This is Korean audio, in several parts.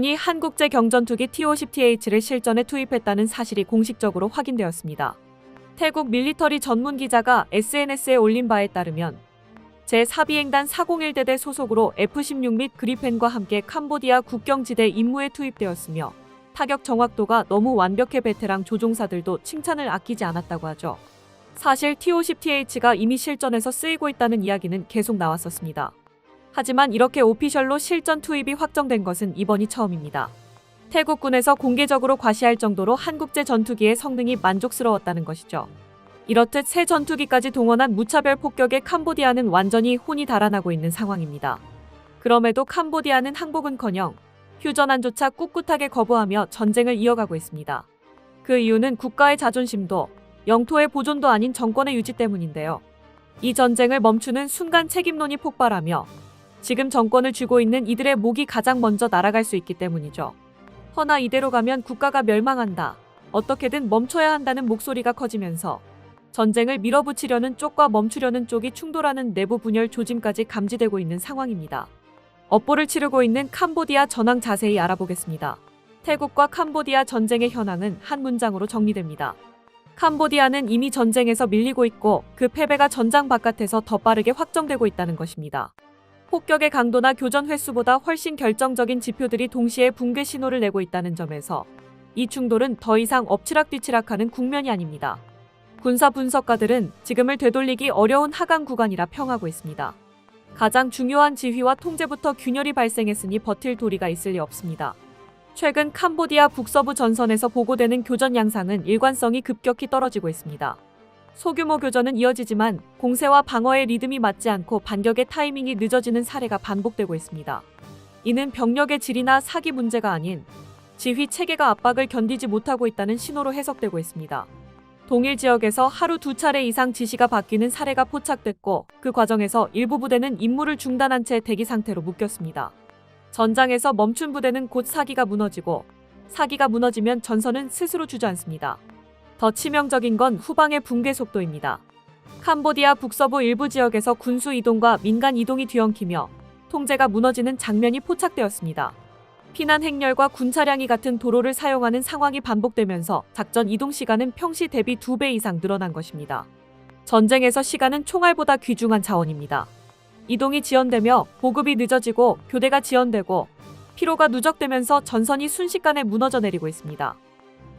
태국군이 한국제 경전투기 T-50TH를 실전에 투입했다는 사실이 공식적으로 확인되었습니다. 태국 밀리터리 전문 기자가 SNS에 올린 바에 따르면 제4비행단 401대대 소속으로 F-16 및 그리펜과 함께 캄보디아 국경지대 임무에 투입되었으며 타격 정확도가 너무 완벽해 베테랑 조종사들도 칭찬을 아끼지 않았다고 하죠. 사실 T-50TH가 이미 실전에서 쓰이고 있다는 이야기는 계속 나왔었습니다. 하지만 이렇게 오피셜로 실전 투입이 확정된 것은 이번이 처음입니다. 태국군에서 공개적으로 과시할 정도로 한국제 전투기의 성능이 만족스러웠다는 것이죠. 이렇듯 새 전투기까지 동원한 무차별 폭격에 캄보디아는 완전히 혼이 달아나고 있는 상황입니다. 그럼에도 캄보디아는 항복은커녕 휴전안조차 꿋꿋하게 거부하며 전쟁을 이어가고 있습니다. 그 이유는 국가의 자존심도 영토의 보존도 아닌 정권의 유지 때문인데요. 이 전쟁을 멈추는 순간 책임론이 폭발하며 지금 정권을 쥐고 있는 이들의 목이 가장 먼저 날아갈 수 있기 때문이죠. 허나 이대로 가면 국가가 멸망한다. 어떻게든 멈춰야 한다는 목소리가 커지면서 전쟁을 밀어붙이려는 쪽과 멈추려는 쪽이 충돌하는 내부 분열 조짐까지 감지되고 있는 상황입니다. 업보를 치르고 있는 캄보디아 전황 자세히 알아보겠습니다. 태국과 캄보디아 전쟁의 현황은 한 문장으로 정리됩니다. 캄보디아는 이미 전쟁에서 밀리고 있고 그 패배가 전장 바깥에서 더 빠르게 확정되고 있다는 것입니다. 폭격의 강도나 교전 횟수보다 훨씬 결정적인 지표들이 동시에 붕괴 신호를 내고 있다는 점에서 이 충돌은 더 이상 엎치락뒤치락하는 국면이 아닙니다. 군사 분석가들은 지금을 되돌리기 어려운 하강 구간이라 평하고 있습니다. 가장 중요한 지휘와 통제부터 균열이 발생했으니 버틸 도리가 있을 리 없습니다. 최근 캄보디아 북서부 전선에서 보고되는 교전 양상은 일관성이 급격히 떨어지고 있습니다. 소규모 교전은 이어지지만 공세와 방어의 리듬이 맞지 않고 반격의 타이밍이 늦어지는 사례가 반복되고 있습니다. 이는 병력의 질이나 사기 문제가 아닌 지휘 체계가 압박을 견디지 못하고 있다는 신호로 해석되고 있습니다. 동일 지역에서 하루 두 차례 이상 지시가 바뀌는 사례가 포착됐고 그 과정에서 일부 부대는 임무를 중단한 채 대기 상태로 묶였습니다. 전장에서 멈춘 부대는 곧 사기가 무너지고 사기가 무너지면 전선은 스스로 주저앉습니다. 더 치명적인 건 후방의 붕괴 속도입니다. 캄보디아 북서부 일부 지역에서 군수 이동과 민간 이동이 뒤엉키며 통제가 무너지는 장면이 포착되었습니다. 피난 행렬과 군 차량이 같은 도로를 사용하는 상황이 반복되면서 작전 이동 시간은 평시 대비 2배 이상 늘어난 것입니다. 전쟁에서 시간은 총알보다 귀중한 자원입니다. 이동이 지연되며 보급이 늦어지고 교대가 지연되고 피로가 누적되면서 전선이 순식간에 무너져 내리고 있습니다.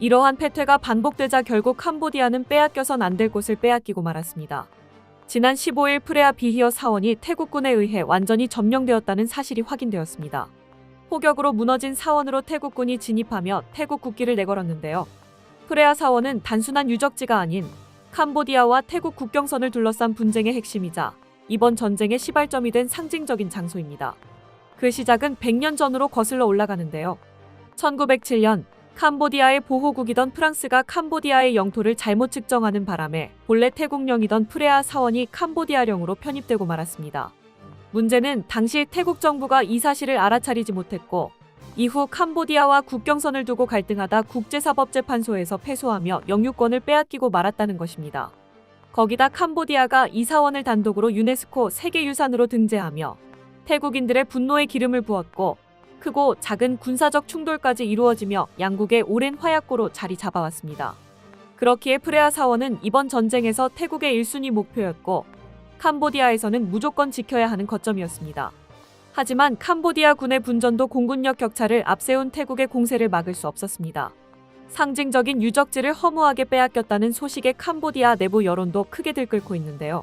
이러한 패퇴가 반복되자 결국 캄보디아는 빼앗겨선 안 될 곳을 빼앗기고 말았습니다. 지난 15일 프레아 비히어 사원이 태국군에 의해 완전히 점령되었다는 사실이 확인되었습니다. 포격으로 무너진 사원으로 태국군이 진입하며 태국 국기를 내걸었는데요. 프레아 사원은 단순한 유적지가 아닌 캄보디아와 태국 국경선을 둘러싼 분쟁의 핵심이자 이번 전쟁의 시발점이 된 상징적인 장소입니다. 그 시작은 100년 전으로 거슬러 올라가는데요. 1907년 캄보디아의 보호국이던 프랑스가 캄보디아의 영토를 잘못 측정하는 바람에 본래 태국령이던 프레아 사원이 캄보디아령으로 편입되고 말았습니다. 문제는 당시 태국 정부가 이 사실을 알아차리지 못했고 이후 캄보디아와 국경선을 두고 갈등하다 국제사법재판소에서 패소하며 영유권을 빼앗기고 말았다는 것입니다. 거기다 캄보디아가 이 사원을 단독으로 유네스코 세계유산으로 등재하며 태국인들의 분노에 기름을 부었고 크고 작은 군사적 충돌까지 이루어지며 양국의 오랜 화약고로 자리 잡아왔습니다. 그렇기에 프레아 사원은 이번 전쟁에서 태국의 1순위 목표였고 캄보디아에서는 무조건 지켜야 하는 거점이었습니다. 하지만 캄보디아 군의 분전도 공군력 격차를 앞세운 태국의 공세를 막을 수 없었습니다. 상징적인 유적지를 허무하게 빼앗겼다는 소식에 캄보디아 내부 여론도 크게 들끓고 있는데요.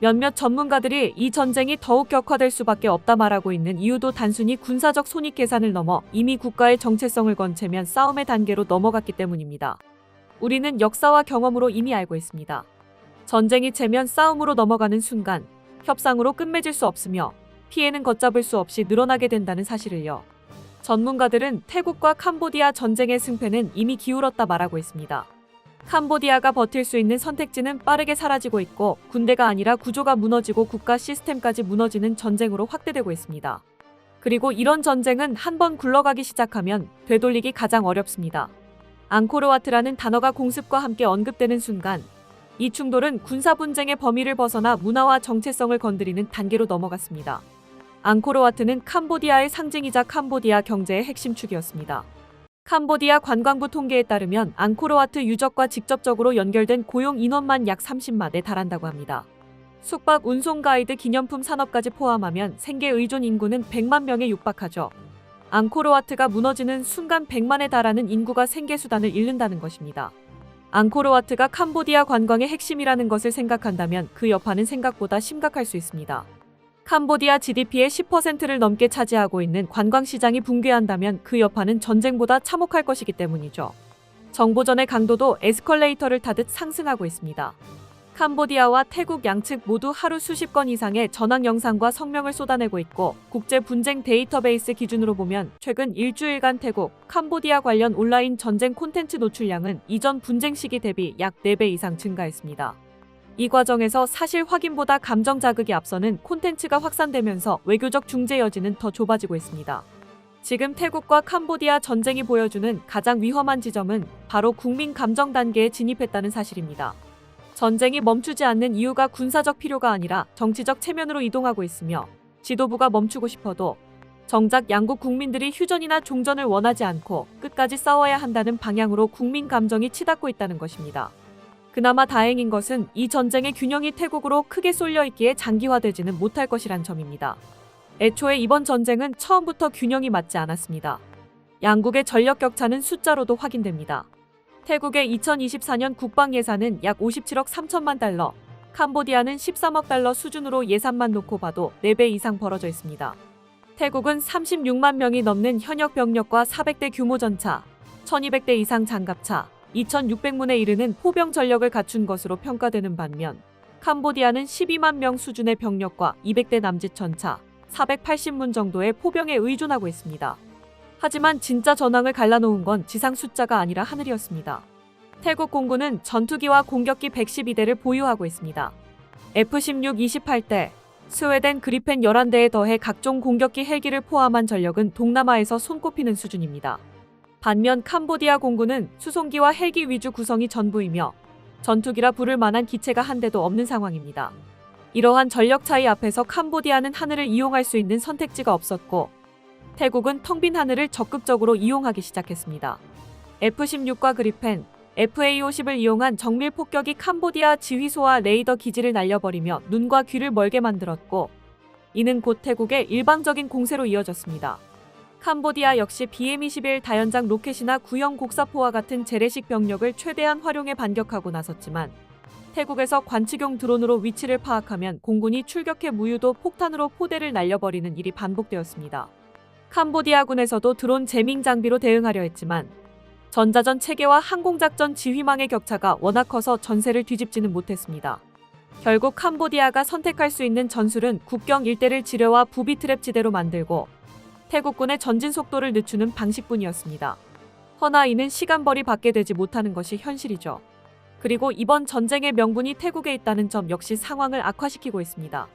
몇몇 전문가들이 이 전쟁이 더욱 격화될 수밖에 없다 말하고 있는 이유도 단순히 군사적 손익 계산을 넘어 이미 국가의 정체성을 건체면 싸움의 단계로 넘어갔기 때문입니다. 우리는 역사와 경험으로 이미 알고 있습니다. 전쟁이 채면 싸움으로 넘어가는 순간 협상으로 끝맺을 수 없으며 피해는 걷잡을 수 없이 늘어나게 된다는 사실을요. 전문가들은 태국과 캄보디아 전쟁의 승패는 이미 기울었다 말하고 있습니다. 캄보디아가 버틸 수 있는 선택지는 빠르게 사라지고 있고 군대가 아니라 구조가 무너지고 국가 시스템까지 무너지는 전쟁으로 확대되고 있습니다. 그리고 이런 전쟁은 한번 굴러가기 시작하면 되돌리기 가장 어렵습니다. 앙코르와트라는 단어가 공습과 함께 언급되는 순간 이 충돌은 군사 분쟁의 범위를 벗어나 문화와 정체성을 건드리는 단계로 넘어갔습니다. 앙코르와트는 캄보디아의 상징이자 캄보디아 경제의 핵심 축이었습니다. 캄보디아 관광부 통계에 따르면 앙코르와트 유적과 직접적으로 연결된 고용 인원만 약 30만에 달한다고 합니다. 숙박 운송 가이드 기념품 산업까지 포함하면 생계 의존 인구는 100만 명에 육박하죠. 앙코르와트가 무너지는 순간 100만에 달하는 인구가 생계 수단을 잃는다는 것입니다. 앙코르와트가 캄보디아 관광의 핵심이라는 것을 생각한다면 그 여파는 생각보다 심각할 수 있습니다. 캄보디아 GDP의 10%를 넘게 차지하고 있는 관광 시장이 붕괴한다면 그 여파는 전쟁보다 참혹할 것이기 때문이죠. 정보전의 강도도 에스컬레이터를 타듯 상승하고 있습니다. 캄보디아와 태국 양측 모두 하루 수십 건 이상의 전황 영상과 성명을 쏟아내고 있고 국제 분쟁 데이터베이스 기준으로 보면 최근 일주일간 태국, 캄보디아 관련 온라인 전쟁 콘텐츠 노출량은 이전 분쟁 시기 대비 약 4배 이상 증가했습니다. 이 과정에서 사실 확인보다 감정 자극이 앞서는 콘텐츠가 확산되면서 외교적 중재 여지는 더 좁아지고 있습니다. 지금 태국과 캄보디아 전쟁이 보여주는 가장 위험한 지점은 바로 국민 감정 단계에 진입했다는 사실입니다. 전쟁이 멈추지 않는 이유가 군사적 필요가 아니라 정치적 체면으로 이동하고 있으며 지도부가 멈추고 싶어도 정작 양국 국민들이 휴전이나 종전을 원하지 않고 끝까지 싸워야 한다는 방향으로 국민 감정이 치닫고 있다는 것입니다. 그나마 다행인 것은 이 전쟁의 균형이 태국으로 크게 쏠려 있기에 장기화되지는 못할 것이란 점입니다. 애초에 이번 전쟁은 처음부터 균형이 맞지 않았습니다. 양국의 전력 격차는 숫자로도 확인됩니다. 태국의 2024년 국방 예산은 약 57억 3천만 달러, 캄보디아는 13억 달러 수준으로 예산만 놓고 봐도 4배 이상 벌어져 있습니다. 태국은 36만 명이 넘는 현역 병력과 400대 규모 전차, 1200대 이상 장갑차, 2600문에 이르는 포병 전력을 갖춘 것으로 평가되는 반면 캄보디아는 12만 명 수준의 병력과 200대 남짓 전차, 480문 정도의 포병에 의존하고 있습니다. 하지만 진짜 전황을 갈라놓은 건 지상 숫자가 아니라 하늘이었습니다. 태국 공군은 전투기와 공격기 112대를 보유하고 있습니다. F-16 28대, 스웨덴 그리펜 11대에 더해 각종 공격기 헬기를 포함한 전력은 동남아에서 손꼽히는 수준입니다. 반면 캄보디아 공군은 수송기와 헬기 위주 구성이 전부이며 전투기라 부를 만한 기체가 한 대도 없는 상황입니다. 이러한 전력 차이 앞에서 캄보디아는 하늘을 이용할 수 있는 선택지가 없었고 태국은 텅 빈 하늘을 적극적으로 이용하기 시작했습니다. F-16과 그리펜, FA-50을 이용한 정밀 폭격이 캄보디아 지휘소와 레이더 기지를 날려버리며 눈과 귀를 멀게 만들었고 이는 곧 태국의 일방적인 공세로 이어졌습니다. 캄보디아 역시 BM-21 다연장 로켓이나 구형 곡사포와 같은 재래식 병력을 최대한 활용해 반격하고 나섰지만 태국에서 관측용 드론으로 위치를 파악하면 공군이 출격해 무유도 폭탄으로 포대를 날려버리는 일이 반복되었습니다. 캄보디아군에서도 드론 제밍 장비로 대응하려 했지만 전자전 체계와 항공작전 지휘망의 격차가 워낙 커서 전세를 뒤집지는 못했습니다. 결국 캄보디아가 선택할 수 있는 전술은 국경 일대를 지뢰와 부비 트랩 지대로 만들고 태국군의 전진 속도를 늦추는 방식뿐이었습니다. 허나 이는 시간벌이 받게 되지 못하는 것이 현실이죠. 그리고 이번 전쟁의 명분이 태국에 있다는 점 역시 상황을 악화시키고 있습니다.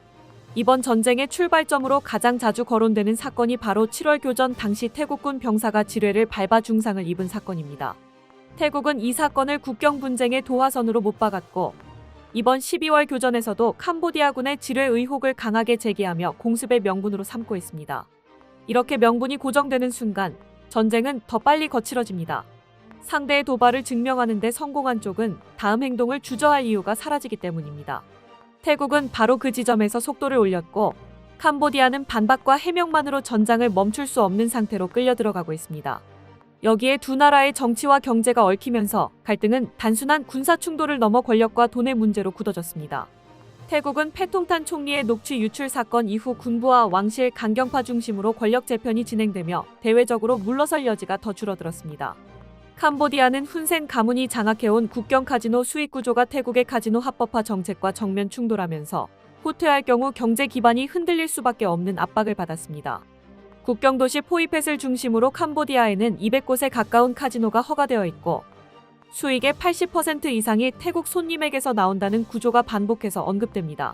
이번 전쟁의 출발점으로 가장 자주 거론되는 사건이 바로 7월 교전 당시 태국군 병사가 지뢰를 밟아 중상을 입은 사건입니다. 태국은 이 사건을 국경 분쟁의 도화선으로 못 박았고 이번 12월 교전에서도 캄보디아군의 지뢰 의혹을 강하게 제기하며 공습의 명분으로 삼고 있습니다. 이렇게 명분이 고정되는 순간 전쟁은 더 빨리 거칠어집니다. 상대의 도발을 증명하는 데 성공한 쪽은 다음 행동을 주저할 이유가 사라지기 때문입니다. 태국은 바로 그 지점에서 속도를 올렸고 캄보디아는 반박과 해명만으로 전장을 멈출 수 없는 상태로 끌려 들어가고 있습니다. 여기에 두 나라의 정치와 경제가 얽히면서 갈등은 단순한 군사 충돌을 넘어 권력과 돈의 문제로 굳어졌습니다. 태국은 패통탄 총리의 녹취 유출 사건 이후 군부와 왕실 강경파 중심으로 권력 재편이 진행되며 대외적으로 물러설 여지가 더 줄어들었습니다. 캄보디아는 훈센 가문이 장악해온 국경 카지노 수익 구조가 태국의 카지노 합법화 정책과 정면 충돌하면서 후퇴할 경우 경제 기반이 흔들릴 수밖에 없는 압박을 받았습니다. 국경 도시 포이펫을 중심으로 캄보디아에는 200곳에 가까운 카지노가 허가되어 있고 수익의 80% 이상이 태국 손님에게서 나온다는 구조가 반복해서 언급됩니다.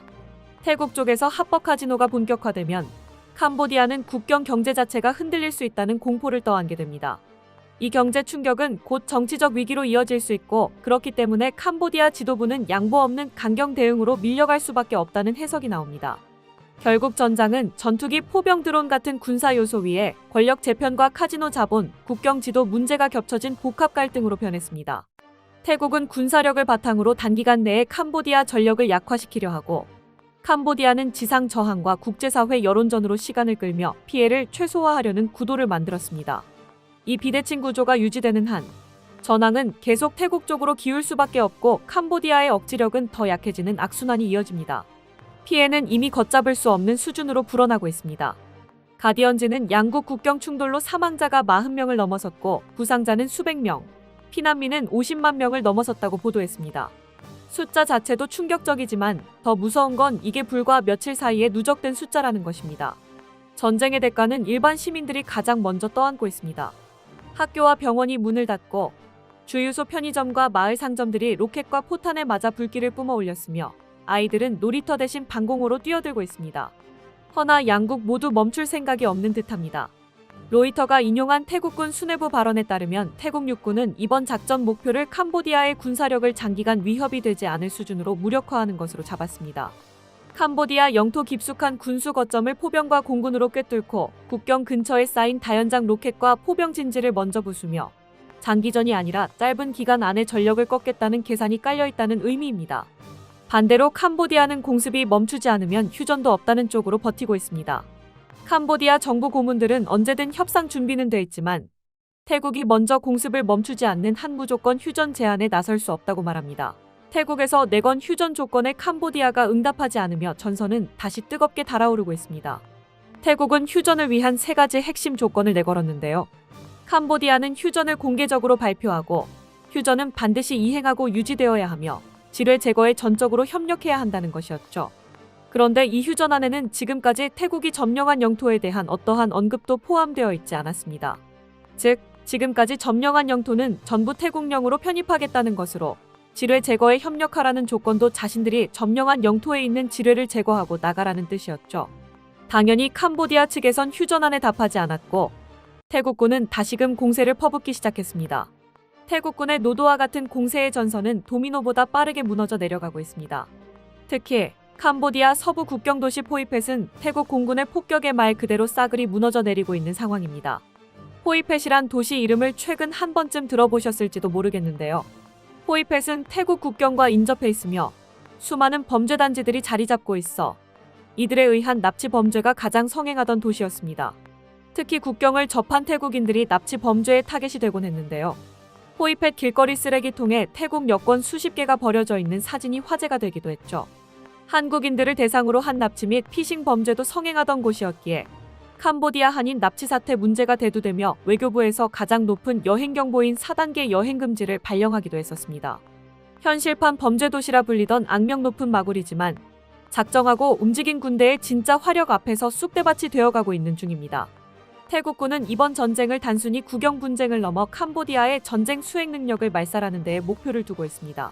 태국 쪽에서 합법 카지노가 본격화되면 캄보디아는 국경 경제 자체가 흔들릴 수 있다는 공포를 떠안게 됩니다. 이 경제 충격은 곧 정치적 위기로 이어질 수 있고 그렇기 때문에 캄보디아 지도부는 양보 없는 강경 대응으로 밀려갈 수밖에 없다는 해석이 나옵니다. 결국 전장은 전투기 포병 드론 같은 군사 요소 위에 권력 재편과 카지노 자본, 국경 지도 문제가 겹쳐진 복합 갈등으로 변했습니다. 태국은 군사력을 바탕으로 단기간 내에 캄보디아 전력을 약화시키려 하고 캄보디아는 지상 저항과 국제사회 여론전으로 시간을 끌며 피해를 최소화하려는 구도를 만들었습니다. 이 비대칭 구조가 유지되는 한 전황은 계속 태국 쪽으로 기울 수밖에 없고 캄보디아의 억지력은 더 약해지는 악순환이 이어집니다. 피해는 이미 걷잡을 수 없는 수준으로 불어나고 있습니다. 가디언즈는 양국 국경 충돌로 사망자가 40명을 넘어섰고 부상자는 수백 명, 피난민은 50만 명을 넘어섰다고 보도했습니다. 숫자 자체도 충격적이지만 더 무서운 건 이게 불과 며칠 사이에 누적된 숫자라는 것입니다. 전쟁의 대가는 일반 시민들이 가장 먼저 떠안고 있습니다. 학교와 병원이 문을 닫고 주유소 편의점과 마을 상점들이 로켓과 포탄에 맞아 불길을 뿜어 올렸으며 아이들은 놀이터 대신 방공호로 뛰어들고 있습니다. 허나 양국 모두 멈출 생각이 없는 듯합니다. 로이터가 인용한 태국군 수뇌부 발언에 따르면 태국 육군은 이번 작전 목표를 캄보디아의 군사력을 장기간 위협이 되지 않을 수준으로 무력화하는 것으로 잡았습니다. 캄보디아 영토 깊숙한 군수 거점을 포병과 공군으로 꿰뚫고 국경 근처에 쌓인 다연장 로켓과 포병 진지를 먼저 부수며 장기전이 아니라 짧은 기간 안에 전력을 꺾겠다는 계산이 깔려 있다는 의미입니다. 반대로 캄보디아는 공습이 멈추지 않으면 휴전도 없다는 쪽으로 버티고 있습니다. 캄보디아 정부 고문들은 언제든 협상 준비는 돼 있지만 태국이 먼저 공습을 멈추지 않는 한 무조건 휴전 제안에 나설 수 없다고 말합니다. 태국에서 내건 휴전 조건에 캄보디아가 응답하지 않으며 전선은 다시 뜨겁게 달아오르고 있습니다. 태국은 휴전을 위한 세 가지 핵심 조건을 내걸었는데요. 캄보디아는 휴전을 공개적으로 발표하고 휴전은 반드시 이행하고 유지되어야 하며 지뢰 제거에 전적으로 협력해야 한다는 것이었죠. 그런데 이 휴전 안에는 지금까지 태국이 점령한 영토에 대한 어떠한 언급도 포함되어 있지 않았습니다. 즉, 지금까지 점령한 영토는 전부 태국령으로 편입하겠다는 것으로 지뢰 제거에 협력하라는 조건도 자신들이 점령한 영토에 있는 지뢰를 제거하고 나가라는 뜻이었죠. 당연히 캄보디아 측에선 휴전안에 답하지 않았고 태국군은 다시금 공세를 퍼붓기 시작했습니다. 태국군의 노도와 같은 공세의 전선은 도미노보다 빠르게 무너져 내려가고 있습니다. 특히 캄보디아 서부 국경 도시 포이펫은 태국 공군의 폭격에 말 그대로 싸그리 무너져 내리고 있는 상황입니다. 포이펫이란 도시 이름을 최근 한 번쯤 들어보셨을지도 모르겠는데요. 포이펫은 태국 국경과 인접해 있으며 수많은 범죄 단지들이 자리 잡고 있어 이들에 의한 납치 범죄가 가장 성행하던 도시였습니다. 특히 국경을 접한 태국인들이 납치 범죄의 타겟이 되곤 했는데요. 포이펫 길거리 쓰레기통에 태국 여권 수십 개가 버려져 있는 사진이 화제가 되기도 했죠. 한국인들을 대상으로 한 납치 및 피싱 범죄도 성행하던 곳이었기에 캄보디아 한인 납치 사태 문제가 대두되며 외교부에서 가장 높은 여행 경보인 4단계 여행 금지를 발령하기도 했었습니다. 현실판 범죄 도시라 불리던 악명 높은 마구리지만 작정하고 움직인 군대의 진짜 화력 앞에서 쑥대밭이 되어가고 있는 중입니다. 태국군은 이번 전쟁을 단순히 국영 분쟁을 넘어 캄보디아의 전쟁 수행 능력을 말살하는 데에 목표를 두고 있습니다.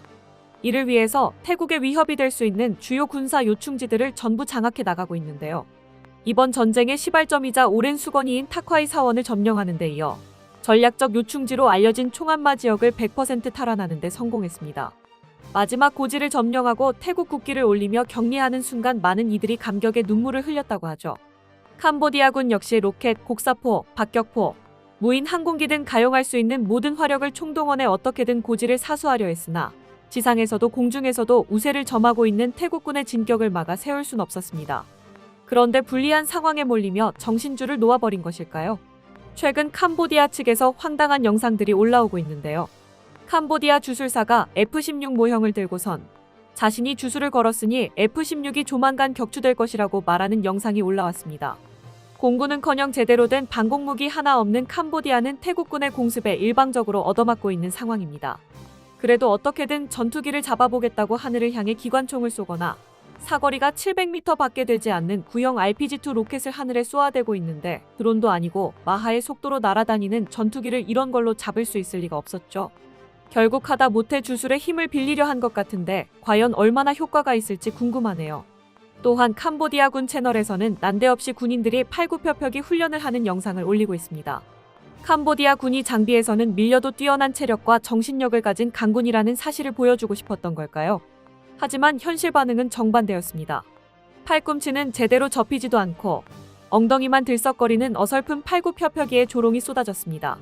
이를 위해서 태국의 위협이 될 수 있는 주요 군사 요충지들을 전부 장악해 나가고 있는데요. 이번 전쟁의 시발점이자 오랜 수건이인 타콰이 사원을 점령하는 데 이어 전략적 요충지로 알려진 총안마 지역을 100% 탈환하는 데 성공했습니다. 마지막 고지를 점령하고 태국 국기를 올리며 격리하는 순간 많은 이들이 감격의 눈물을 흘렸다고 하죠. 캄보디아군 역시 로켓, 곡사포, 박격포, 무인 항공기 등 가용할 수 있는 모든 화력을 총동원해 어떻게든 고지를 사수하려 했으나 지상에서도 공중에서도 우세를 점하고 있는 태국군의 진격을 막아 세울 순 없었습니다. 그런데 불리한 상황에 몰리며 정신줄을 놓아버린 것일까요? 최근 캄보디아 측에서 황당한 영상들이 올라오고 있는데요. 캄보디아 주술사가 F-16 모형을 들고선 자신이 주술을 걸었으니 F-16이 조만간 격추될 것이라고 말하는 영상이 올라왔습니다. 공군은커녕 제대로 된 방공무기 하나 없는 캄보디아는 태국군의 공습에 일방적으로 얻어맞고 있는 상황입니다. 그래도 어떻게든 전투기를 잡아보겠다고 하늘을 향해 기관총을 쏘거나 사거리가 700m 밖에 되지 않는 구형 RPG-2 로켓을 하늘에 쏘아대고 있는데 드론도 아니고 마하의 속도로 날아다니는 전투기를 이런 걸로 잡을 수 있을 리가 없었죠. 결국 하다 못해 주술의 힘을 빌리려 한 것 같은데 과연 얼마나 효과가 있을지 궁금하네요. 또한 캄보디아군 채널에서는 난데없이 군인들이 팔굽혀펴기 훈련을 하는 영상을 올리고 있습니다. 캄보디아 군이 장비에서는 밀려도 뛰어난 체력과 정신력을 가진 강군이라는 사실을 보여주고 싶었던 걸까요? 하지만 현실 반응은 정반대였습니다. 팔꿈치는 제대로 접히지도 않고 엉덩이만 들썩거리는 어설픈 팔굽혀펴기에 조롱이 쏟아졌습니다.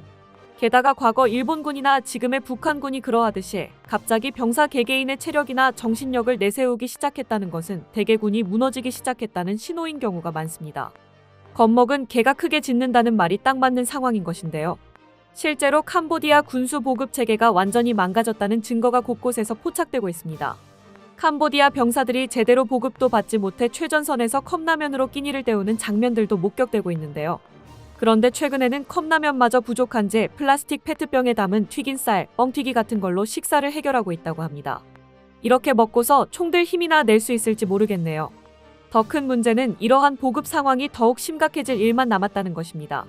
게다가 과거 일본군이나 지금의 북한군이 그러하듯이 갑자기 병사 개개인의 체력이나 정신력을 내세우기 시작했다는 것은 대개군이 무너지기 시작했다는 신호인 경우가 많습니다. 겁먹은 개가 크게 짖는다는 말이 딱 맞는 상황인 것인데요. 실제로 캄보디아 군수 보급 체계가 완전히 망가졌다는 증거가 곳곳에서 포착되고 있습니다. 캄보디아 병사들이 제대로 보급도 받지 못해 최전선에서 컵라면으로 끼니를 때우는 장면들도 목격되고 있는데요. 그런데 최근에는 컵라면마저 부족한지 플라스틱 페트병에 담은 튀긴 쌀, 뻥튀기 같은 걸로 식사를 해결하고 있다고 합니다. 이렇게 먹고서 총들 힘이나 낼 수 있을지 모르겠네요. 더 큰 문제는 이러한 보급 상황이 더욱 심각해질 일만 남았다는 것입니다.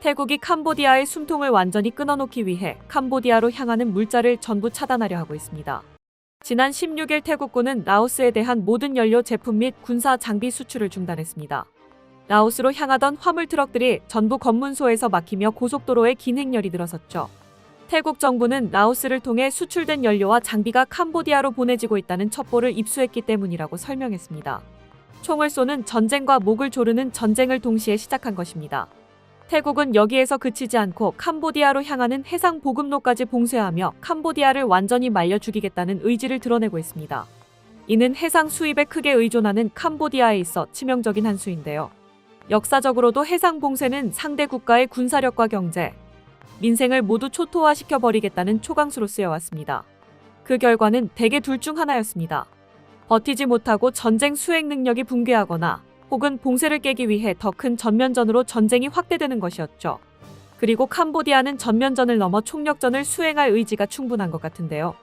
태국이 캄보디아의 숨통을 완전히 끊어놓기 위해 캄보디아로 향하는 물자를 전부 차단하려 하고 있습니다. 지난 16일 태국군은 라오스에 대한 모든 연료 제품 및 군사 장비 수출을 중단했습니다. 라오스로 향하던 화물 트럭들이 전부 검문소에서 막히며 고속도로에 긴 행렬이 늘어섰죠. 태국 정부는 라오스를 통해 수출된 연료와 장비가 캄보디아로 보내지고 있다는 첩보를 입수했기 때문이라고 설명했습니다. 총을 쏘는 전쟁과 목을 조르는 전쟁을 동시에 시작한 것입니다. 태국은 여기에서 그치지 않고 캄보디아로 향하는 해상 보급로까지 봉쇄하며 캄보디아를 완전히 말려 죽이겠다는 의지를 드러내고 있습니다. 이는 해상 수입에 크게 의존하는 캄보디아에 있어 치명적인 한 수인데요. 역사적으로도 해상 봉쇄는 상대 국가의 군사력과 경제, 민생을 모두 초토화시켜 버리겠다는 초강수로 쓰여왔습니다. 그 결과는 대개 둘 중 하나였습니다. 버티지 못하고 전쟁 수행 능력이 붕괴하거나 혹은 봉쇄를 깨기 위해 더 큰 전면전으로 전쟁이 확대되는 것이었죠. 그리고 캄보디아는 전면전을 넘어 총력전을 수행할 의지가 충분한 것 같은데요.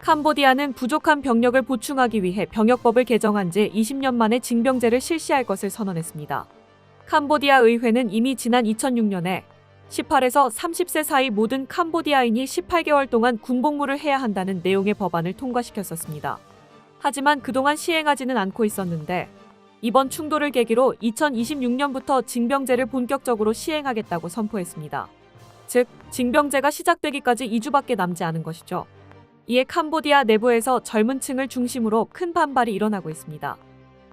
캄보디아는 부족한 병력을 보충하기 위해 병역법을 개정한 지 20년 만에 징병제를 실시할 것을 선언했습니다. 캄보디아 의회는 이미 지난 2006년에 18에서 30세 사이 모든 캄보디아인이 18개월 동안 군복무를 해야 한다는 내용의 법안을 통과시켰었습니다. 하지만 그동안 시행하지는 않고 있었는데 이번 충돌을 계기로 2026년부터 징병제를 본격적으로 시행하겠다고 선포했습니다. 즉, 징병제가 시작되기까지 2주밖에 남지 않은 것이죠. 이에 캄보디아 내부에서 젊은 층을 중심으로 큰 반발이 일어나고 있습니다.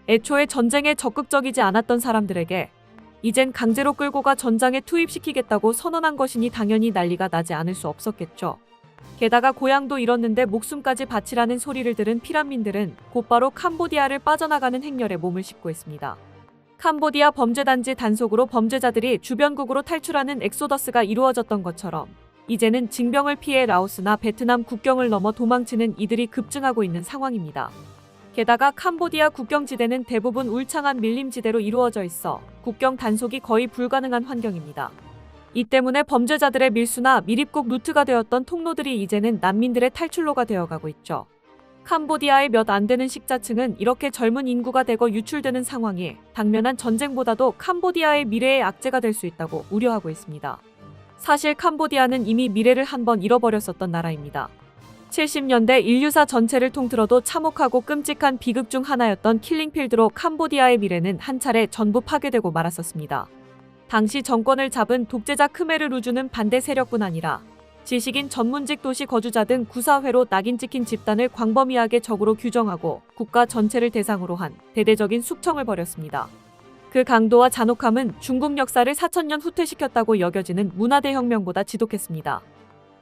애초에 전쟁에 적극적이지 않았던 사람들에게 이젠 강제로 끌고 가 전장에 투입시키겠다고 선언한 것이니 당연히 난리가 나지 않을 수 없었겠죠. 게다가 고향도 잃었는데 목숨까지 바치라는 소리를 들은 피란민들은 곧바로 캄보디아를 빠져나가는 행렬에 몸을 싣고 있습니다. 캄보디아 범죄단지 단속으로 범죄자들이 주변국으로 탈출하는 엑소더스가 이루어졌던 것처럼 이제는 징병을 피해 라오스나 베트남 국경을 넘어 도망치는 이들이 급증하고 있는 상황입니다. 게다가 캄보디아 국경지대는 대부분 울창한 밀림지대로 이루어져 있어 국경 단속이 거의 불가능한 환경입니다. 이 때문에 범죄자들의 밀수나 밀입국 루트가 되었던 통로들이 이제는 난민들의 탈출로가 되어가고 있죠. 캄보디아의 몇 안 되는 식자층은 이렇게 젊은 인구가 대거 유출되는 상황이 당면한 전쟁보다도 캄보디아의 미래의 악재가 될 수 있다고 우려하고 있습니다. 사실 캄보디아는 이미 미래를 한번 잃어버렸었던 나라입니다. 70년대 인류사 전체를 통틀어도 참혹하고 끔찍한 비극 중 하나였던 킬링필드로 캄보디아의 미래는 한 차례 전부 파괴되고 말았었습니다. 당시 정권을 잡은 독재자 크메르 루주는 반대 세력뿐 아니라 지식인 전문직 도시 거주자 등 구사회로 낙인 찍힌 집단을 광범위하게 적으로 규정하고 국가 전체를 대상으로 한 대대적인 숙청을 벌였습니다. 그 강도와 잔혹함은 중국 역사를 4천년 후퇴시켰다고 여겨지는 문화대혁명보다 지독했습니다.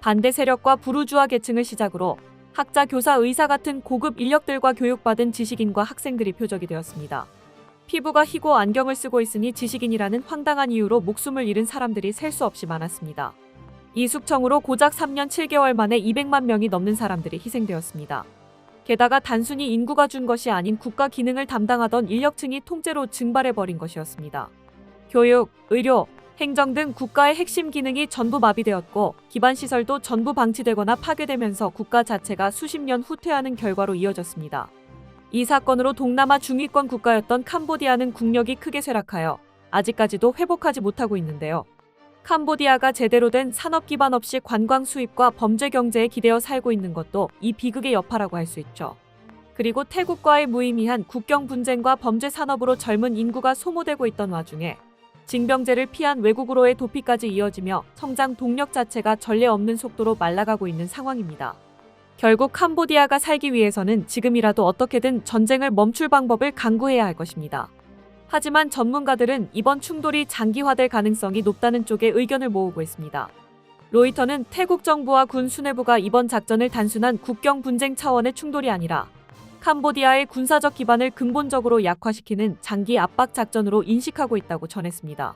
반대 세력과 부르주아 계층을 시작으로 학자, 교사, 의사 같은 고급 인력들과 교육받은 지식인과 학생들이 표적이 되었습니다. 피부가 희고 안경을 쓰고 있으니 지식인이라는 황당한 이유로 목숨을 잃은 사람들이 셀 수 없이 많았습니다. 이 숙청으로 고작 3년 7개월 만에 200만 명이 넘는 사람들이 희생되었습니다. 게다가 단순히 인구가 준 것이 아닌 국가 기능을 담당하던 인력층이 통째로 증발해버린 것이었습니다. 교육, 의료, 행정 등 국가의 핵심 기능이 전부 마비되었고 기반 시설도 전부 방치되거나 파괴되면서 국가 자체가 수십 년 후퇴하는 결과로 이어졌습니다. 이 사건으로 동남아 중위권 국가였던 캄보디아는 국력이 크게 쇠락하여 아직까지도 회복하지 못하고 있는데요. 캄보디아가 제대로 된 산업 기반 없이 관광 수입과 범죄 경제에 기대어 살고 있는 것도 이 비극의 여파라고 할 수 있죠. 그리고 태국과의 무의미한 국경 분쟁과 범죄 산업으로 젊은 인구가 소모되고 있던 와중에 징병제를 피한 외국으로의 도피까지 이어지며 성장 동력 자체가 전례 없는 속도로 말라가고 있는 상황입니다. 결국 캄보디아가 살기 위해서는 지금이라도 어떻게든 전쟁을 멈출 방법을 강구해야 할 것입니다. 하지만 전문가들은 이번 충돌이 장기화될 가능성이 높다는 쪽에 의견을 모으고 있습니다. 로이터는 태국 정부와 군 수뇌부가 이번 작전을 단순한 국경 분쟁 차원의 충돌이 아니라 캄보디아의 군사적 기반을 근본적으로 약화시키는 장기 압박 작전으로 인식하고 있다고 전했습니다.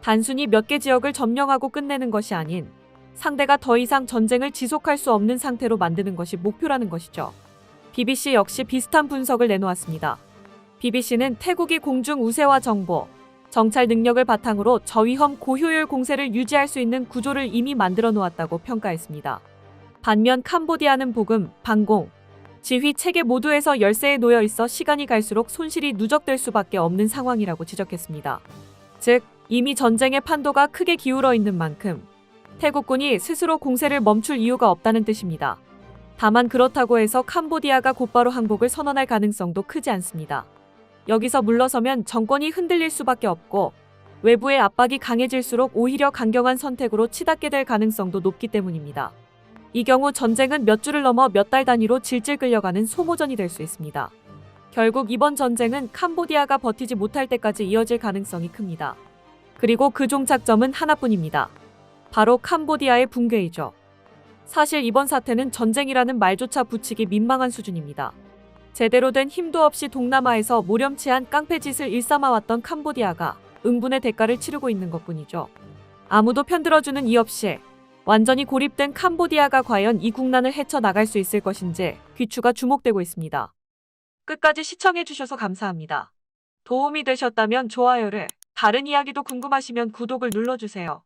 단순히 몇 개 지역을 점령하고 끝내는 것이 아닌 상대가 더 이상 전쟁을 지속할 수 없는 상태로 만드는 것이 목표라는 것이죠. BBC 역시 비슷한 분석을 내놓았습니다. BBC는 태국이 공중 우세화 정보, 정찰 능력을 바탕으로 저위험 고효율 공세를 유지할 수 있는 구조를 이미 만들어 놓았다고 평가했습니다. 반면 캄보디아는 보금, 방공, 지휘 체계 모두에서 열세에 놓여 있어 시간이 갈수록 손실이 누적될 수밖에 없는 상황이라고 지적했습니다. 즉, 이미 전쟁의 판도가 크게 기울어 있는 만큼 태국군이 스스로 공세를 멈출 이유가 없다는 뜻입니다. 다만 그렇다고 해서 캄보디아가 곧바로 항복을 선언할 가능성도 크지 않습니다. 여기서 물러서면 정권이 흔들릴 수밖에 없고 외부의 압박이 강해질수록 오히려 강경한 선택으로 치닫게 될 가능성도 높기 때문입니다. 이 경우 전쟁은 몇 주를 넘어 몇 달 단위로 질질 끌려가는 소모전이 될 수 있습니다. 결국 이번 전쟁은 캄보디아가 버티지 못할 때까지 이어질 가능성이 큽니다. 그리고 그 종착점은 하나뿐입니다. 바로 캄보디아의 붕괴이죠. 사실 이번 사태는 전쟁이라는 말조차 붙이기 민망한 수준입니다. 제대로 된 힘도 없이 동남아에서 모렴치한 깡패짓을 일삼아왔던 캄보디아가 응분의 대가를 치르고 있는 것뿐이죠. 아무도 편들어주는 이 없이 완전히 고립된 캄보디아가 과연 이 국난을 헤쳐나갈 수 있을 것인지 귀추가 주목되고 있습니다. 끝까지 시청해주셔서 감사합니다. 도움이 되셨다면 좋아요를, 다른 이야기도 궁금하시면 구독을 눌러주세요.